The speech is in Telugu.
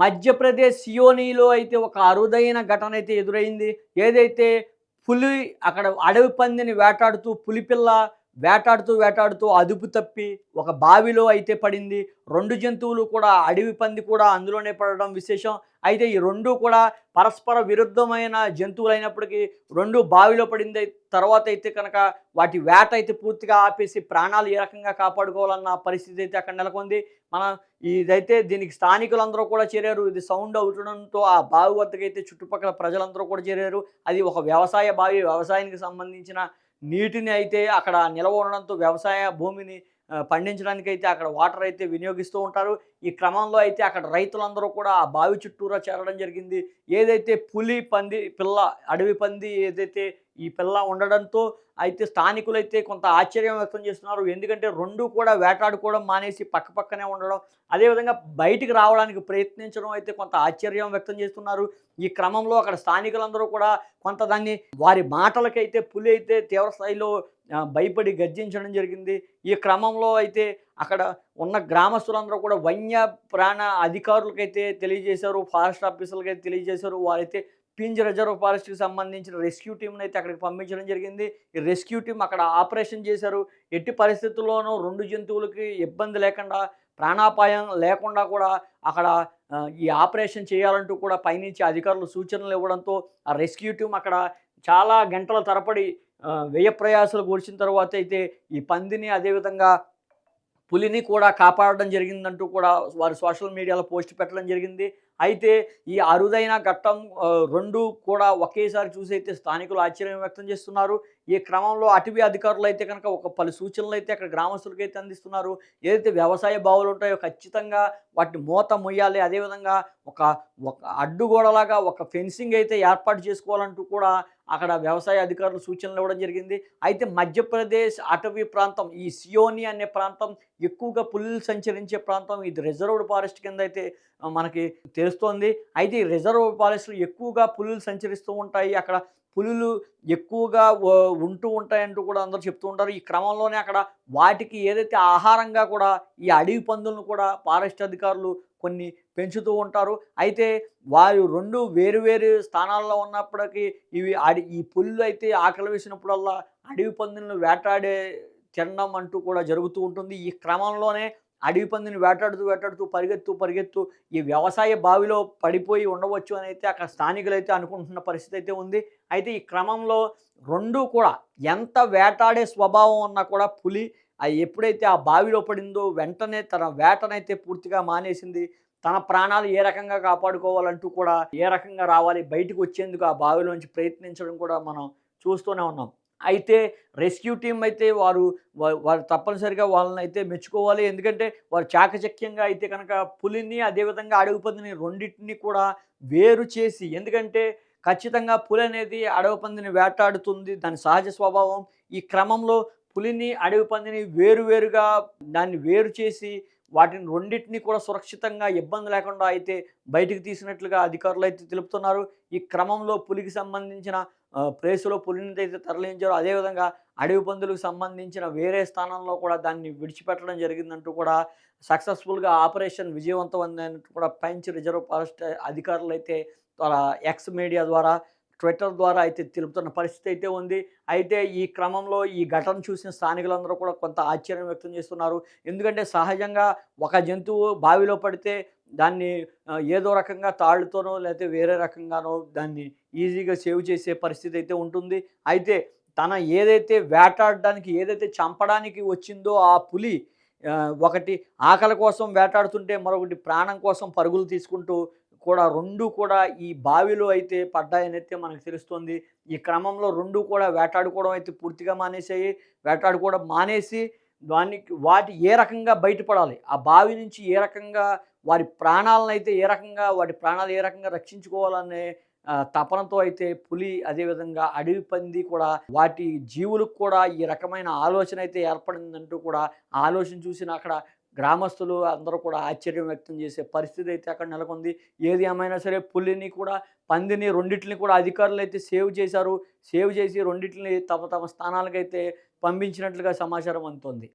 మధ్యప్రదేశ్ సియోనీలో అయితే ఒక అరుదైన ఘటన అయితే ఎదురైంది. ఏదైతే పులి అక్కడ అడవి పందిని వేటాడుతూ పులిపిల్ల వేటాడుతూ వేటాడుతూ అదుపు తప్పి ఒక బావిలో అయితే పడింది. రెండు జంతువులు కూడా అడవి పంది కూడా అందులోనే పడడం విశేషం. అయితే ఈ రెండు కూడా పరస్పర విరుద్ధమైన జంతువులు అయినప్పటికీ రెండు బావిలో పడింది. తర్వాత అయితే కనుక వాటి వేట అయితే పూర్తిగా ఆపేసి ప్రాణాలు ఏ రకంగా కాపాడుకోవాలన్న పరిస్థితి అయితే అక్కడ నెలకొంది. మనం ఇదైతే దీనికి స్థానికులందరూ కూడా చేరారు. ఇది సౌండ్ అవుతుండడంతో ఆ బావి వద్దకు అయితే చుట్టుపక్కల ప్రజలందరూ కూడా చేరారు. అది ఒక వ్యవసాయ బావి వ్యవసాయానికి సంబంధించిన నీటిని అయితే అక్కడ నిల్వ ఉండడంతో వ్యవసాయ భూమిని పండించడానికి అయితే అక్కడ వాటర్ అయితే వినియోగిస్తూ ఉంటారు. ఈ క్రమంలో అయితే అక్కడ రైతులందరూ కూడా ఆ బావి చుట్టూరా చేరడం జరిగింది. ఏదైతే పులి పంది పిల్ల అడవి పంది ఏదైతే ఈ పిల్ల ఉండడంతో అయితే స్థానికులు అయితే కొంత ఆశ్చర్యం వ్యక్తం చేస్తున్నారు. ఎందుకంటే రెండు కూడా వేటాడుకోవడం మానేసి పక్కపక్కనే ఉండడం అదేవిధంగా బయటికి రావడానికి ప్రయత్నించడం అయితే కొంత ఆశ్చర్యం వ్యక్తం చేస్తున్నారు. ఈ క్రమంలో అక్కడ స్థానికులందరూ కూడా కొంత దాన్ని వారి మాటలకైతే పులి అయితే తీవ్ర స్థాయిలో భయపడి గర్జించడం జరిగింది. ఈ క్రమంలో అయితే అక్కడ ఉన్న గ్రామస్తులందరూ కూడా వన్య ప్రాణ అధికారులకైతే తెలియజేశారు ఫారెస్ట్ ఆఫీసర్లకి అయితే తెలియజేశారు. వారైతే పింజ్ రిజర్వ్ ఫారెస్ట్కి సంబంధించిన రెస్క్యూ టీంని అయితే అక్కడికి పంపించడం జరిగింది. ఈ రెస్క్యూ టీం అక్కడ ఆపరేషన్ చేశారు. ఎట్టి పరిస్థితుల్లోనూ రెండు జంతువులకి ఇబ్బంది లేకుండా ప్రాణాపాయం లేకుండా కూడా అక్కడ ఈ ఆపరేషన్ చేయాలంటూ కూడా పైనుంచి అధికారులు సూచనలు ఇవ్వడంతో ఆ రెస్క్యూ టీం అక్కడ చాలా గంటల తరబడి వ్యయ ప్రయాసాలు కూర్చిన తర్వాత అయితే ఈ పందిని అదేవిధంగా పులిని కూడా కాపాడడం జరిగిందంటూ కూడా వారు సోషల్ మీడియాలో పోస్ట్ పెట్టడం జరిగింది. అయితే ఈ అరుదైన ఘట్టం రెండు కూడా ఒకేసారి చూసి అయితే స్థానికులు ఆశ్చర్యం వ్యక్తం చేస్తున్నారు. ఈ క్రమంలో అటవీ అధికారులు అయితే కనుక ఒక పలు సూచనలు అయితే అక్కడ గ్రామస్తులకి అయితే అందిస్తున్నారు. ఏదైతే వ్యవసాయ బావులు ఉంటాయో ఖచ్చితంగా వాటిని మూత మొయ్యాలి. అదేవిధంగా ఒక ఒక అడ్డుగోడలాగా ఒక ఫెన్సింగ్ అయితే ఏర్పాటు చేసుకోవాలంటూ కూడా అక్కడ వ్యవసాయ అధికారులు సూచనలు ఇవ్వడం జరిగింది. అయితే మధ్యప్రదేశ్ అటవీ ప్రాంతం ఈ సియోని అనే ప్రాంతం ఎక్కువగా పుల్లు సంచరించే ప్రాంతం. ఇది రిజర్వ్డ్ ఫారెస్ట్ కింద అయితే మనకి తెలుస్తోంది. అయితే ఈ రిజర్వ్ ఫారెస్ట్లు ఎక్కువగా పులులు సంచరిస్తూ ఉంటాయి. అక్కడ పులులు ఎక్కువగా ఉంటూ ఉంటాయంటూ కూడా అందరూ చెప్తూ ఉంటారు. ఈ క్రమంలోనే అక్కడ వాటికి ఏదైతే ఆహారంగా కూడా ఈ అడవి పందులను కూడా ఫారెస్ట్ అధికారులు కొన్ని పెంచుతూ ఉంటారు. అయితే వారు రెండు వేరు వేరు స్థానాల్లో ఉన్నప్పటికీ ఇవి అడి ఈ పులులు అయితే ఆకలి వేసినప్పుడల్లా అడవి పందులను వేటాడే తినడం అంటూ కూడా జరుగుతూ ఉంటుంది. ఈ క్రమంలోనే అడవి పందిని వేటాడుతూ వేటాడుతూ పరిగెత్తు పరిగెత్తు ఈ వ్యవసాయ బావిలో పడిపోయి ఉండవచ్చు అని అయితే అక్కడ స్థానికులు అయితే అనుకుంటున్న పరిస్థితి అయితే ఉంది. అయితే ఈ క్రమంలో రెండు కూడా ఎంత వేటాడే స్వభావం ఉన్నా కూడా పులి అది ఎప్పుడైతే ఆ బావిలో పడిందో వెంటనే తన వేటనైతే పూర్తిగా మానేసింది. తన ప్రాణాలు ఏ రకంగా కాపాడుకోవాలంటూ కూడా ఏ రకంగా రావాలి బయటకు వచ్చేందుకు ఆ బావిలోంచి ప్రయత్నించడం కూడా మనం చూస్తూనే ఉన్నాం. అయితే రెస్క్యూ టీం అయితే వారు వారు తప్పనిసరిగా వాళ్ళని అయితే మెచ్చుకోవాలి. ఎందుకంటే వారు చాకచక్యంగా అయితే కనుక పులిని అదేవిధంగా అడవి పందిని రెండింటిని కూడా వేరు చేసి ఎందుకంటే ఖచ్చితంగా పులి అనేది అడవి పందిని వేటాడుతుంది. దాని సహజ స్వభావం ఈ క్రమంలో పులిని అడవి పందిని వేరువేరుగా దాన్ని వేరు చేసి వాటిని రెండింటిని కూడా సురక్షితంగా ఇబ్బంది లేకుండా అయితే బయటికి తీసినట్లుగా అధికారులు అయితే తెలుపుతున్నారు. ఈ క్రమంలో పులికి సంబంధించిన ప్లేసులో పులిని అయితే తరలించారు అదేవిధంగా అడవి పందులకు సంబంధించిన వేరే స్థానంలో కూడా దాన్ని విడిచిపెట్టడం జరిగిందంటూ కూడా సక్సెస్ఫుల్గా ఆపరేషన్ విజయవంతం కూడా పెంచ్ రిజర్వ్ ఫారెస్ట్ అధికారులు అయితే ఎక్స్ మీడియా ద్వారా ట్విట్టర్ ద్వారా అయితే తెలుపుతున్న పరిస్థితి అయితే ఉంది. అయితే ఈ క్రమంలో ఈ ఘటన చూసిన స్థానికులందరూ కూడా కొంత ఆశ్చర్యం వ్యక్తం చేస్తున్నారు. ఎందుకంటే సహజంగా ఒక జంతువు బావిలో పడితే దాన్ని ఏదో రకంగా తాళ్ళతోనో లేకపోతే వేరే రకంగానో దాన్ని ఈజీగా సేవ్ చేసే పరిస్థితి అయితే ఉంటుంది. అయితే తన ఏదైతే వేటాడడానికి ఏదైతే చంపడానికి వచ్చిందో ఆ పులి ఒకటి ఆకలి కోసం వేటాడుతుంటే మరొకటి ప్రాణం కోసం పరుగులు తీసుకుంటూ కూడా రెండు కూడా ఈ బావిలో అయితే పడ్డాయనైతే మనకు తెలుస్తుంది. ఈ క్రమంలో రెండు కూడా వేటాడుకోవడం అయితే పూర్తిగా మానేసాయి వేటాడుకోవడం మానేసి దానికి వాటి ఏ రకంగా బయటపడాలి? ఆ బావి నుంచి ఏ రకంగా వారి ప్రాణాలను అయితే ఏ రకంగా వాటి ప్రాణాలు ఏ రకంగా రక్షించుకోవాలనే తపనతో అయితే పులి అదేవిధంగా అడవి పంది కూడా వాటి జీవులకు కూడా ఈ రకమైన ఆలోచన అయితే ఏర్పడిందంటూ కూడా ఆలోచన చూసిన అక్కడ గ్రామస్తులు అందరూ కూడా ఆశ్చర్యం వ్యక్తం చేసే పరిస్థితి అయితే అక్కడ నెలకొంది. ఏది ఏమైనా సరే పులిని కూడా పందిని రెండింటిని కూడా అధికారులు అయితే సేవ్ చేశారు. సేవ్ చేసి రెండింటిని తమ తమ స్థానాలకైతే పంపించినట్లుగా సమాచారం అందుతోంది.